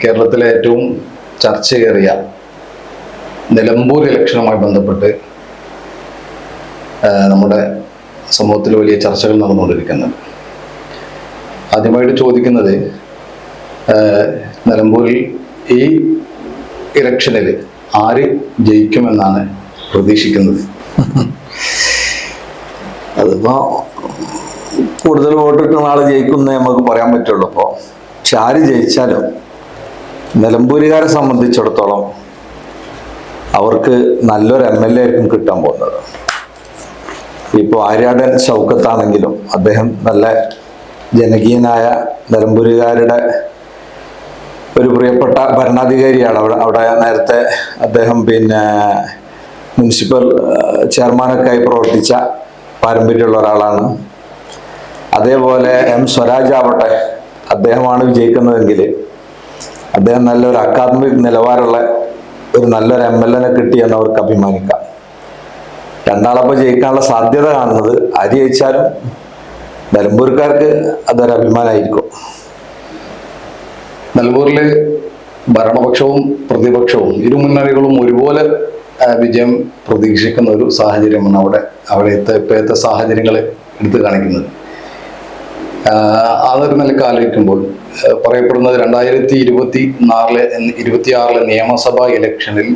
കേരളത്തിലെ ഏറ്റവും ചർച്ചയേറിയ നിലമ്പൂർ ഇലക്ഷനുമായി ബന്ധപ്പെട്ട് നമ്മുടെ സമൂഹത്തിൽ വലിയ ചർച്ചകൾ നടന്നുകൊണ്ടിരിക്കുന്നത്. ആദ്യമായിട്ട് ചോദിക്കുന്നത് നിലമ്പൂരിൽ ഈ ഇലക്ഷനിൽ ആര് ജയിക്കുമെന്നാണ് പ്രതീക്ഷിക്കുന്നത്? അതിപ്പോ കൂടുതൽ വോട്ട് കിട്ടുന്ന ആൾ ജയിക്കുന്നേ നമുക്ക് പറയാൻ പറ്റുള്ളൂ ഇപ്പോൾ പക്ഷെ ആര് ജയിച്ചാലും നിലമ്പൂരുകാരെ സംബന്ധിച്ചിടത്തോളം അവർക്ക് നല്ലൊരു എം എൽ എ ആയിരിക്കും കിട്ടാൻ പോകുന്നത്. ഇപ്പോൾ ആര്യാടൻ ഷൗക്കത്താണെങ്കിലും അദ്ദേഹം നല്ല ജനകീയനായ നിലമ്പൂരുകാരുടെ ഒരു പ്രിയപ്പെട്ട ഭരണാധികാരിയാണ്. അവിടെ അവിടെ നേരത്തെ അദ്ദേഹം പിന്നെ മുനിസിപ്പൽ ചെയർമാനൊക്കെയായി പ്രവർത്തിച്ച പാരമ്പര്യമുള്ള ഒരാളാണ്. അതേപോലെ എം സ്വരാജ് ആവട്ടെ അദ്ദേഹമാണ് വിജയിക്കുന്നതെങ്കിൽ അദ്ദേഹം നല്ലൊരു അക്കാദമിക് നിലവാരമുള്ള ഒരു നല്ലൊരു എം എൽ എനെ കിട്ടിയെന്ന് അവർക്ക് അഭിമാനിക്കാം. രണ്ടാളപ്പോൾ ജയിക്കാനുള്ള സാധ്യത കാണുന്നത് ആര് ജയിച്ചാലും നിലമ്പൂർക്കാർക്ക് അതൊരു അഭിമാനമായിരിക്കും. നിലമ്പൂരിൽ ഭരണപക്ഷവും പ്രതിപക്ഷവും ഇരു മുന്നണികളും ഒരുപോലെ വിജയം പ്രതീക്ഷിക്കുന്ന ഒരു സാഹചര്യമാണ് അവിടെ അവിടെ ഇപ്പോഴത്തെ സാഹചര്യങ്ങൾ എടുത്തു കാണിക്കുന്നത്. ആ, ആലോചിക്കുമ്പോൾ പറയപ്പെടുന്നത് രണ്ടായിരത്തി ഇരുപത്തി നാലിലെ ഇരുപത്തിയാറിലെ നിയമസഭാ ഇലക്ഷനിൽ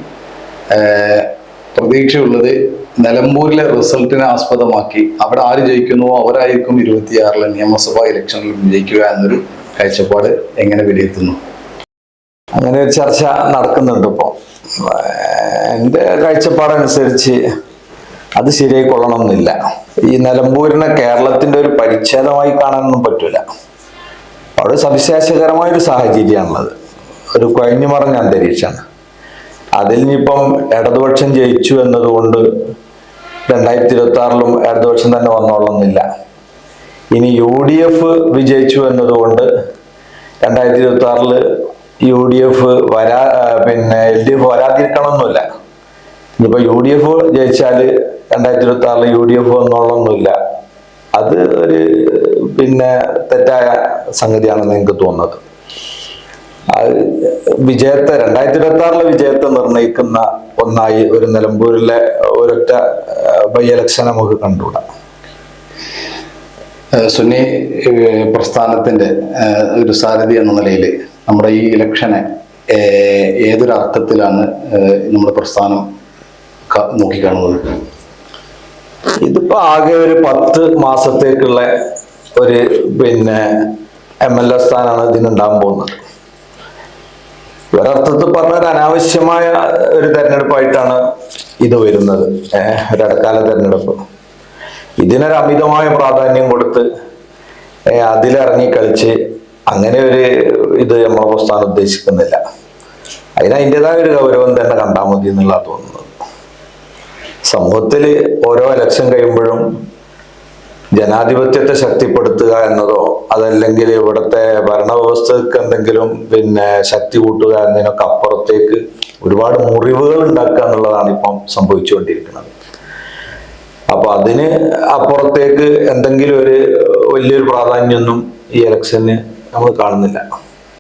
പ്രതീക്ഷയുള്ളത് നിലമ്പൂരിലെ റിസൾട്ടിനെ ആസ്പദമാക്കി അവിടെ ആര് ജയിക്കുന്നുവോ അവരായിരിക്കും ഇരുപത്തിയാറിലെ നിയമസഭാ ഇലക്ഷനിൽ വിജയിക്കുക എന്നൊരു കാഴ്ചപ്പാട് എങ്ങനെ വിലയിരുത്തുന്നു? അങ്ങനെ ഒരു ചർച്ച നടക്കുന്നുണ്ട് ഇപ്പോൾ എന്റെ കാഴ്ചപ്പാടനുസരിച്ച് അത് ശരിയായി കൊള്ളണമെന്നില്ല ഈ നിലമ്പൂരിനെ കേരളത്തിന്റെ ഒരു പരിച്ഛേദമായി കാണാനൊന്നും പറ്റില്ല അവിടെ സവിശേഷകരമായ ഒരു സാഹചര്യമാണുള്ളത്. ഒരു കുഴഞ്ഞു മറഞ്ഞ അന്തരീക്ഷമാണ്. അതിൽ ഇനിയിപ്പം ഇടതുപക്ഷം ജയിച്ചു എന്നതുകൊണ്ട് രണ്ടായിരത്തി ഇരുപത്തി ആറിലും ഇടതുപക്ഷം തന്നെ വന്നോളന്നില്ല ഇനി യു ഡി എഫ് വിജയിച്ചു എന്നതുകൊണ്ട് രണ്ടായിരത്തി ഇരുപത്തി ആറിൽ യു ഡി എഫ് വരാ പിന്നെ എൽ ഡി എഫ് വരാതിരിക്കണമെന്നില്ല. ഇനിയിപ്പോ യു ഡി എഫ് ജയിച്ചാൽ രണ്ടായിരത്തി ഇരുപത്തി ആറിൽ യു ഡി എഫ് എന്നുള്ളൊന്നുമില്ല അത് ഒരു പിന്നെ തെറ്റായ സംഗതിയാണെന്ന് എനിക്ക് തോന്നുന്നത്. വിജയത്തെ രണ്ടായിരത്തി ഇരുപത്തി ആറിലെ വിജയത്തെ നിർണയിക്കുന്ന ഒന്നായി ഒരു നിലമ്പൂരിലെ ഒരൊറ്റ ബൈ ഇലക്ഷൻ നമുക്ക് കണ്ടുകൂടാ. സുനി പ്രസ്ഥാനത്തിന്റെ ഒരു സാരഥി എന്ന നിലയിൽ നമ്മുടെ ഈ ഇലക്ഷനെ ഏതൊരു അർത്ഥത്തിലാണ് നമ്മുടെ പ്രസ്ഥാനം നോക്കിക്കാണുന്നത്. ഇതിപ്പോ ആകെ ഒരു പത്ത് മാസത്തേക്കുള്ള ഒരു പിന്നെ എം എൽ എ സ്ഥാനമാണ് ഇതിനുണ്ടാകാൻ പോകുന്നത്. ഒരർത്ഥത്തിൽ പറഞ്ഞ ഒരു അനാവശ്യമായ ഒരു തെരഞ്ഞെടുപ്പായിട്ടാണ് ഇത് വരുന്നത്. ഏഹ് ഒരിടക്കാല തെരഞ്ഞെടുപ്പ്. ഇതിനൊരു അമിതമായ പ്രാധാന്യം കൊടുത്ത് അതിലിറങ്ങി കളിച്ച് അങ്ങനെ ഒരു ഇത് നമ്മളെ പ്രസ്ഥാനം ഉദ്ദേശിക്കുന്നില്ല. അതിന് അതിന്റെതായ ഒരു ഗൗരവം തന്നെ കണ്ടാൽ മതി എന്നുള്ള തോന്നുന്നത്. സമൂഹത്തിൽ ഓരോ ഇലക്ഷൻ കഴിയുമ്പോഴും ജനാധിപത്യത്തെ ശക്തിപ്പെടുത്തുക എന്നതോ അതല്ലെങ്കിൽ ഇവിടുത്തെ ഭരണവ്യവസ്ഥക്ക് എന്തെങ്കിലും പിന്നെ ശക്തി കൂട്ടുക എന്നതിനൊക്കെ അപ്പുറത്തേക്ക് ഒരുപാട് മുറിവുകൾ ഉണ്ടാക്കുക എന്നുള്ളതാണ് ഇപ്പം സംഭവിച്ചുകൊണ്ടിരിക്കുന്നത്. അപ്പൊ അതിന് അപ്പുറത്തേക്ക് എന്തെങ്കിലും ഒരു വലിയൊരു പ്രാധാന്യമൊന്നും ഈ ഇലക്ഷന് നമ്മൾ കാണുന്നില്ല.